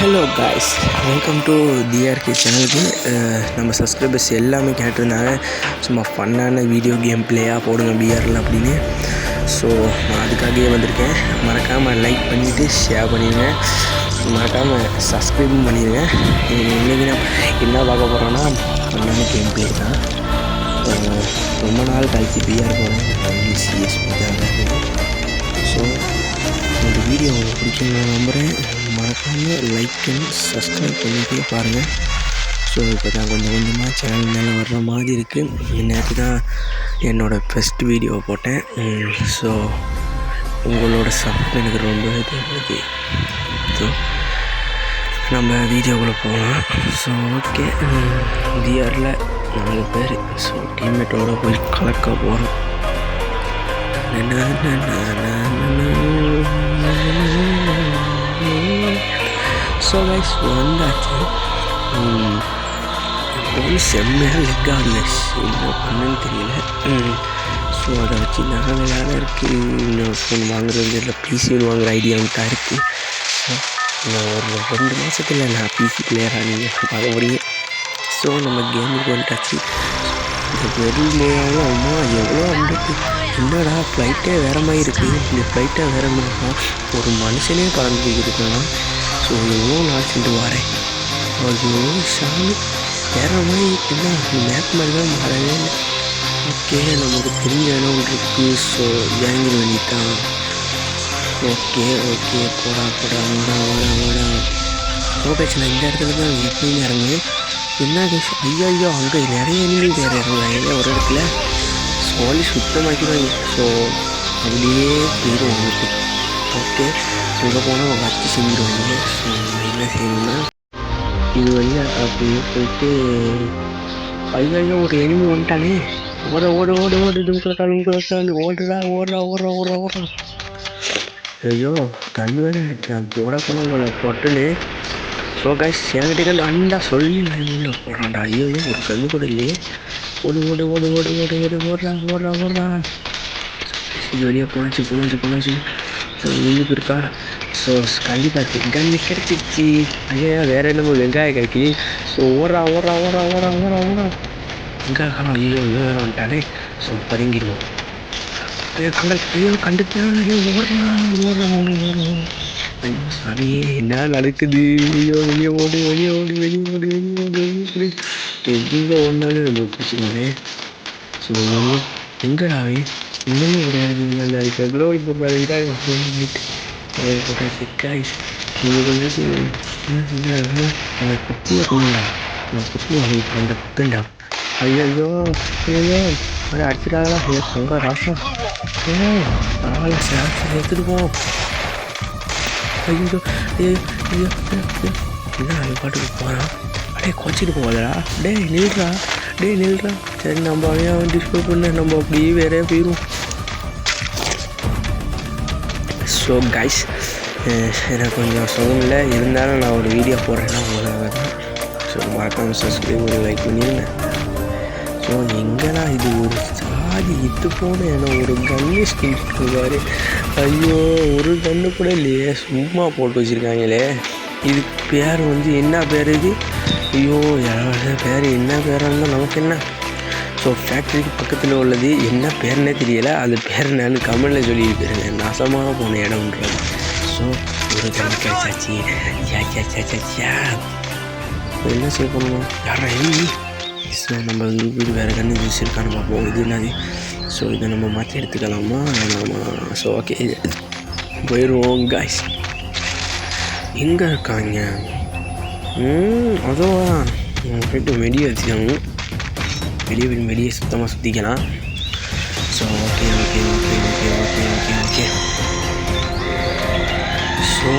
Hello guys welcome to TRK சேனலுக்கு நம்ம subscribers எல்லாமே கேட்டிருந்தாங்க. சும்மா ஃபன்னான வீடியோ கேம் பிளேயாக போடுங்க பிஆரில் அப்படின்னு. ஸோ நான் அதுக்காகவே வந்திருக்கேன். மறக்காமல் லைக் பண்ணிவிட்டு ஷேர் பண்ணிடுங்க மறக்காமல் சப்ஸ்கிரைபும் பண்ணிடுங்க இன்றைக்கி நான் என்ன பார்க்க போகிறோன்னா ஃபன்னான கேம் பிளே தான். ரொம்ப நாள் கழித்து பிஆர் போகிறேன் சிஎஸ்பி தான். ஸோ இந்த வீடியோ உங்களுக்கு பிடிக்கும் நான் நம்புகிறேன் மறக்காமல் லைக் பண்ணி சப்ஸ்கிரைப் பண்ணிட்டே பாருங்கள் ஸோ இப்போ தான் கொஞ்சம் கொஞ்சமாக சேனல் மேலே வர்ற மாதிரி இருக்குது நேற்று தான் என்னோடய ஃபஸ்ட் வீடியோ போட்டேன் ஸோ உங்களோட சப்போர்ட் எனக்கு ரொம்பவே தேவைப்படுது ஸோ நம்ம வீடியோக்குள்ளே போகலாம் ஸோ ஓகே டிஆரில் நாலு பேர் ஸோ டீம்மேட்டோட போய் கலக்க போகிறோம் என்ன ஸோ கைஸ் வந்தாச்சு இப்போ செம்மையாக லெக் ஆடலஸ் என்ன பண்ணுன்னு தெரியல ஸோ அதை வச்சு நான் வேலை இருக்குது இன்னும் ஃபோன் வாங்குறது இல்லை பிசி வாங்குற ஐடியா தான் இருக்குது ஸோ நான் ஒரு ரெண்டு மாதத்தில் நான் பிசி பிளேயராக நீங்கள் பார்க்க முடியுங்க ஸோ நம்ம கேமுக்கு வந்துட்டாச்சு இந்த வெறுமையாகவும் அம்மா எவ்வளோ என்னடா ஃப்ளைட்டே வேறு மாதிரி இருக்குது இந்த ஃப்ளைட்டே வேறு மாதிரினா ஒரு மனுஷனே பறந்து இருக்கலாம் ஸோ எவ்வளோ நாள் சென்று வரேன். ஐயோ சாமி. வேறு மாதிரி என்ன? மேப் மாதிரி தான் மாறவே இல்லை. ஓகே நமக்கு தெரிஞ்ச இடம் ஒன்று இருக்குது ஸோ ஜாயின் பண்ணிட்டான் ஓகே ஓகே. போடா போடா ஓடா ஓடா ஓடா ஓகே நான் இந்த இடத்துல தான் எப்பயும் இறங்குவேன் என்ன கேஸ் ஐயோ ஐயோ அங்கே நிறைய எனிமி வேறு இறங்குறாங்க. ஒரு இடத்துல? காலேஜ் சுத்தமாக்கி தான் ஸோ அப்படியே போயிடும் உங்களுக்கு ஓகே அங்கே போனால் வச்சு செஞ்சிடுவாங்க ஸோ என்ன செய்யணும்னா இது வழியாக அப்படியே போயிட்டு பையன் ஒரு எனிமி வந்துட்டானே ஓட ஓட ஓட ஓடு தும்கலக்கால் உங்களுக்கால் ஓடுறா ஓடுறா ஓடுறா ஓடுறா ஓடுறா ஐயோ கண் வேறு ஓட போன பொட்டுன்னு ஸோ கைஸ் என்கிட்ட கண்டு அண்டா சொல்லி நான் போடுறான்டா ஐயோ ஐயோ, ஒரு கண்ணு கூட இல்லையே ஓடு ஓடு ஓடு ஓடு ஓடு ஓடு ஓடுறா ஓடுறா ஓடுறா இது வழியாக போனாச்சு போனாச்சு போனாச்சு ஸோ இங்கே இருக்கா ஸோ கண்டிப்பாக கண்ணு கிடைச்சிச்சு ஐயா வேற என்னமோ வெங்காயம் கிடைக்கி ஸோ ஓடுறா ஓடுறா ஓடுறா ஓடுறா ஓடுறா ஓடுறா வெங்காயம் காணும் ஐயோ ஐயோ வேற வந்துட்டானே ஸோ பதுங்கிடுவோம் ஐயோ கண்ட ஐயோ கண்டுட்டான் ஐயோ ஓடுறான் ஓடுறான் ஓடுறான் ஐயோ சாமியே என்ன நடக்குது ஐயோ வெளியே ஓடு வெளியே ஓடு வெளியே ஓடு வெளியே ஓடு வெளியே ஓடு எங்கே ஓடினாலும் நம்ம பிடிச்சிக்கோங்க ஸோ எங்கடா அவன் இன்னமும் கிடையாது அந்த அதுக்கெவ்வளோ இப்போ பார்த்தீங்கன்னா சிக்காய் நீங்கள் கொஞ்சம் என்ன செஞ்சாங்க அந்த குட்டியை கொண்டா அந்த குட்டி வாங்கிட்டு அந்த குத்துண்டா ஐயோ ஐயோ அதை அடிச்சிட்டாங்களா ஐயோ தங்க ராசம் அப்படியே குறைச்சிட்டு போகாதடா டேய் நில்றா. டேய் நில்றா. சரி நம்ம அவனையும் அவன் டிஸ்பிளே பண்ண. நம்ம அப்படியே வேறே போயிடும் ஸோ கைஸ் எனக்கு கொஞ்சம் சுகம் இல்லை. இருந்தாலும் நான் ஒரு வீடியோ போடுறேன்னா உங்களுக்காக தான் ஸோ மறக்காமல் சப்ஸ்கிரைப் ஒரு லைக் பண்ணிடுங்க ஸோ எங்கடா இது? ஒரு சாதி இது போன என்ன? ஒரு கன்னு ஸ்கின் இருக்காரு. ஐயோ ஒரு கன்று கூட இல்லையே. சும்மா போட்டு வச்சுருக்காங்களே. இது பேர் வந்து என்ன பேர் இது? ஐயோ யாரோட பேர் என்ன பேராக இருந்தால் நமக்கு என்ன? ஸோ ஃபேக்ட்ரிக்கு பக்கத்தில் உள்ளது என்ன பேர்னே தெரியல. அது பேர் நான் கமெண்டில் சொல்லியிருக்கிறேங்க நாசமாக போன இடம்ன்றது. ஸோ ஒரு கண்ணு யா யா யா யா யா என்ன செய்ய பண்ணுவோம் யாரா எண்ணி ஸோ நம்ம வீடு வேறு கண்ணு வச்சுருக்கான்னு பார்ப்போம். இது என்னது? ஸோ இதை நம்ம மாற்றி எடுத்துக்கலாமா? வேணாமா? ஸோ ஓகே போயிடுவோம் காய்ஸ் எங்கே இருக்காங்க? அதுவா. போயிட்டு வெடியை வச்சுக்கணும். வெளியே போய் வெளியே சுத்தமாக சுற்றிக்கலாம் so okay okay okay okay okay okay okay so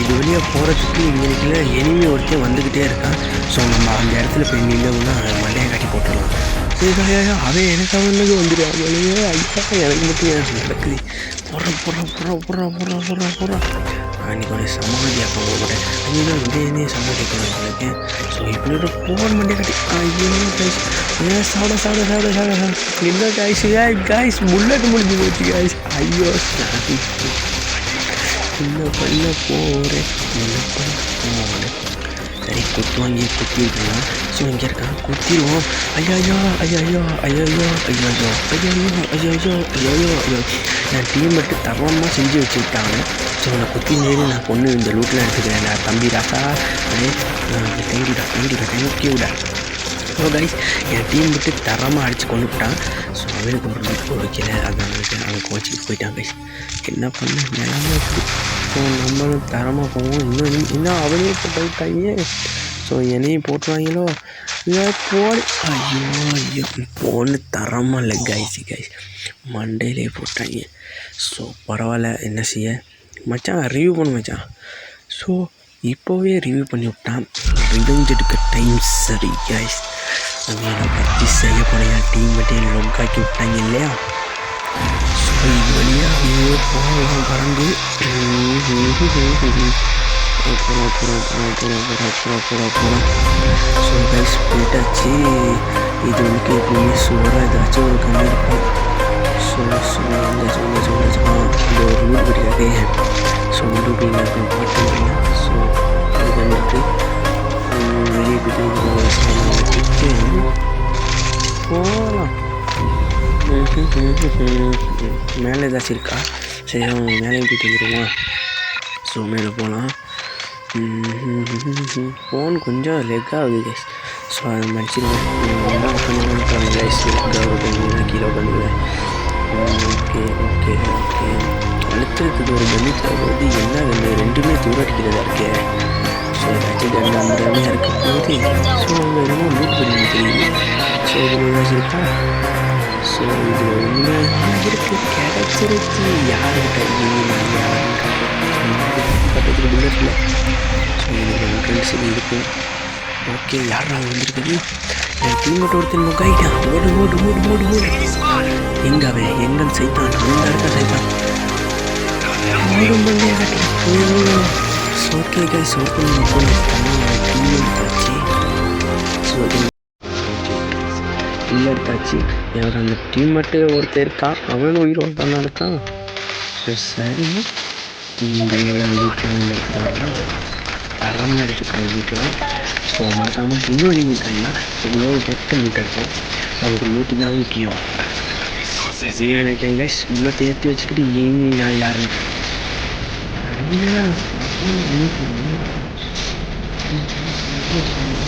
இது வெளியே போகிறதுக்கு இங்கே இருக்கிற எனிமி ஒருத்தன் வந்துக்கிட்டே இருக்கான். ஸோ நம்ம அந்த இடத்துல போய் நின்றோம்னா மண்டையை காட்டி போட்டுடலாம். சரி கிடையாது அவன் எனக்கு அவனுக்கு வந்துடும் அவளையே ஐயா எனக்கு மட்டும் எனக்கு நடக்குது? போடுற போடுற போடுற போடுற போடுற போடுற போடுற அன்றைக்கி ஒரு சமாதியாக போக மாட்டேன் ஐயோ இதே என்ன சமாளிக்கணும் எனக்கு ஸோ இப்படி போன் மண்டே கட்டி ஐயோ கைஸ் ஏன் சாப்பிட சாப்பிட சாப்பிட சாப்பிட சாப்பிட என்ன காய்ஸ் ஏன் காய்ஸ் புல்லட் முடிஞ்சு போச்சு காய்ஸ் ஐயோ சாமி என்ன பண்ண போகிறேன் என்ன பண்ண போகிறேன் சரி கொத்துவாங்க கொத்தி விட்டுருலாம் ஸோ இங்கே இருக்கான் கொத்திடுவோம். ஐயாயோ ஐயாயோ ஐயாயோ ஐயாயோ ஐயாயோ ஐயாயோ ஐயாயோ ஐயோ நான் டீம் மட்டும் தரமாக செஞ்சு வச்சுக்கிட்டாங்க. ஸோ நான் குத்தி நேரு நான் பொண்ணு இந்த லூட்டில் எடுத்துக்கிறேன். நான் தம்பி ராசா தேங்கிடா தேங்கிடா தேங்க்யூ விடா. ஸோ கைஸ் என் டீம் விட்டு தரமாக அடித்து கொண்டு விட்டான். ஸோ அவனுக்கு ஒரு லுக் கொடுக்கல அது அவனுக்கு அவன் கோச்சிக்கு போயிட்டான் கைஸ் என்ன பண்ண நிலமா இருக்குது ஸோ நம்மளும் தரமாக போவோம் இன்னும் இன்னும் அவனே இப்போ போயிட்டாங்க ஸோ என்னையும் போட்டுருவாங்களோ? இல்லை போடு. ஐயோ ஐயோ போன்னு தரமாக இல்லை கைஸ் கைஸ் மண்டையிலே போட்டாங்க. ஸோ பரவாயில்ல என்ன செய்ய? மச்சான் ரிவ்யூ பண்ணு மச்சான். ஸோ இப்போவே ரிவ்யூ பண்ணி விட்டான் ரிவெஞ்ச் எடுக்க டைம் சரி கைஸ் அவனை பற்றி செய்ய டீம் மட்டும் லொக்காக்கி விட்டாங்க இல்லையா? இது வழியாக போகலாம் பறந்து போகிறோம் போகிறோம் போகிறோம் போகிறோம் போகிறோம் போகிறோம் போகிறோம் போகிறோம் ஸோ கைஸ் போயிட்டாச்சு இது வந்து எப்பவுமே சுவராக ஏதாச்சும் ஒரு கம்மி இருக்கும் ஸோ ஸோ அந்த சொன்ன சொன்ன அந்த ஒரு ரூல் கிடையாது ஸோ வீடு அப்படின்னா பாட்டு ஸோ அது வந்துட்டு வெளியே போயிட்டு போகலாம் மேலே ஏதாச்சும் இருக்கா? சரி அவன் மேலேயும் போயிட்டு வந்துடுவோம் ஸோ மேலே போகலாம் ஃபோன் கொஞ்சம் லெக் ஆகுது கேஸ் ஸோ அதை மடிச்சிடுவேன் என்ன பண்ணுவேன் கைஸ் கீழே உட்காந்துருவேன் ஓகே ஓகே ஓகே அழுத்துறதுக்கு ஒரு கண்ணி தேவைப்படுது என்ன வந்து ரெண்டுமே தூரம் அடிக்கிறதா இருக்கே ஸோ ஏதாச்சும் கண்ணு அந்த மாதிரியா இருக்க போது ஸோ அவங்க என்னமோ மூட் பண்ணி தெரியுது ஸோ இதில் ஏதாச்சும் இருக்கா? ஸோ இது ஒன்று எங்களுக்கு கிடச்சிருச்சு யாரும் கையும் பக்கத்தில் புல்லட்டில் ஸோ எனக்கு என்ட்ரன்ஸில் இருக்கும் ஓகே யார் நான் வந்திருக்கேன்? என் டீமேட் ஒருத்தன் முக்காயிட்டான் ஓடு ஓடு ஓடு ஓடு ஓடு. எங்க அவன்? எங்கன் சைத்தான்? அந்த இடத்த சைத்தான்? ஓடும் பண்ணே கட்டல ஓகே கைஸ் ஒருத்தன் டீமேட் ஆச்சு ஸோ ஃபுல் எடுத்தாச்சு எவர் அந்த டீம் மட்டும் ஒருத்தர் இருக்கா அவன் உயிரோடு தானே இருக்கான் சரி வீட்டில் தரமாக எடுத்துக்கிறேன் வீட்டில். ஸோ மறக்காமல் இன்னொரு மீட்டர்னா இவ்வளோ எட்டு மீட்டர் நமக்கு வீட்டு தான் முக்கியம். எனக்கு கைஸ் இவ்வளோ தேர்த்து வச்சுக்கிட்டு ஏன் நான் யாரு? Yeah.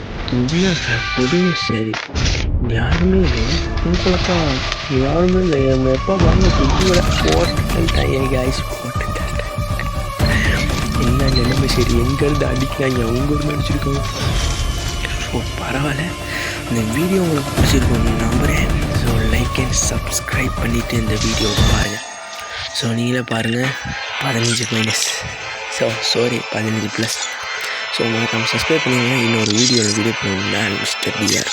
So, சரி யாருமே இல்லை உங்களுக்கா யாருமே இல்லை எங்கள் எப்போ வாங்க குட்டியோட போட்டுட்டாங்க ஐஸ் போட்டுட்டேன் என்ன நிலைமை சரி எங்கேருந்து அடிக்கிறாங்க அவங்க ஒரு நடிச்சிருக்கோம் ஸோ பரவாயில்ல இந்த வீடியோ உங்களுக்கு பிடிச்சிருக்கோம் நம்புகிறேன் ஸோ லைக் அண்ட் சப்ஸ்கிரைப் பண்ணிவிட்டு இந்த வீடியோ பாருங்கள் ஸோ நீங்களே பாருங்கள் பதினஞ்சு மைனஸ் ஸோ சாரி பதினஞ்சு ப்ளஸ் ஸோ உங்களுக்கு நம்ம சப்ஸ்கிரைப் பண்ணிங்கன்னா இன்னொரு வீடியோவில் வீடியோ பண்ணுவேன் மிஸ்டர் பிஆர்